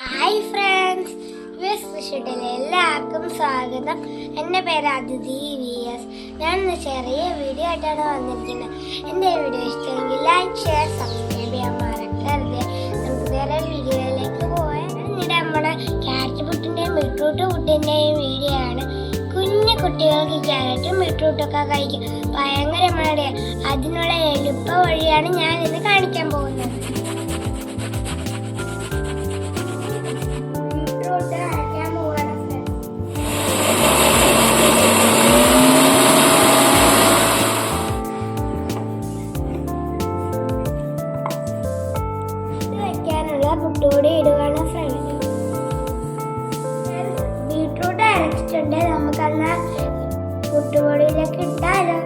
Hi friends വിഷുട്ടിലെ എല്ലാവർക്കും സ്വാഗതം. എന്റെ പേര് അതിഥി വി എസ് ഞാൻ ചെറിയ വീഡിയോ ആയിട്ടാണ് വന്നിരിക്കുന്നത്. എന്റെ വീഡിയോ ഇഷ്ടമെങ്കിൽ ലൈക്ക് ഷെയർ സബ്സ്ക്രൈബ് ചെയ്യാൻ മറക്കരുത്. നമുക്ക് വേറെ വീഡിയോയിലേക്ക് പോയാൽ എന്നിട്ട് നമ്മുടെ ക്യാരറ്റ് പുട്ടിന്റെയും ബീട്രൂട്ട് പുട്ടിന്റെയും വീഡിയോ ആണ്. കുഞ്ഞു കുട്ടികൾക്ക് ക്യാരറ്റും ബീട്രൂട്ടൊക്കെ കഴിക്കും ഭയങ്കര മഴയാണ് അതിനുള്ള എളുപ്പ വഴിയാണ് ഞാൻ ഇന്ന് കാണിക്കാൻ പോകുന്നത്. ഇടുവാണ് ഫ്രണ്ട്സ് ബീട്രൂട്ട് അരച്ചിട്ടുണ്ട്. നമുക്കന്ന് പുട്ടുപൊടിയിലേക്ക് ഇട്ടാലോ?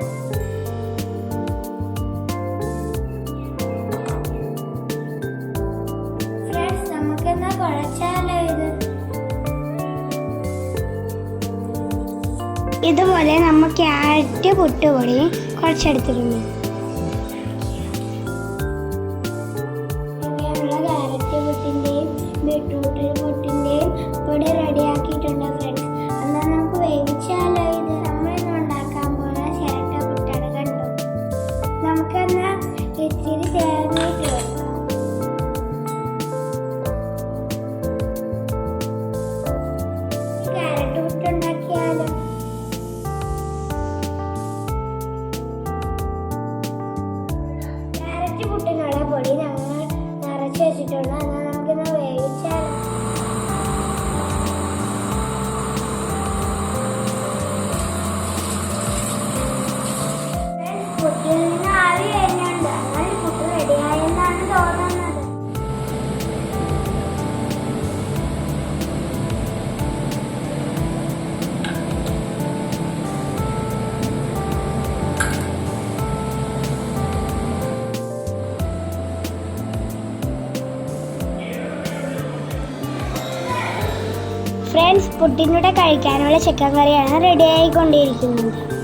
ഇതുപോലെ നമ്മൾ ക്യാരറ്റ് പുട്ടുപൊടി കുറച്ചെടുത്തിട്ടുണ്ട് ബീട്രൂട്ട് പുട്ടിന്റെയും ഫ്രണ്ട്സ് പുട്ടിനൂടെ കഴിക്കാനുള്ള ചിക്കൻ കറിയാണ് റെഡി ആയിക്കൊണ്ടിരിക്കുന്നത്.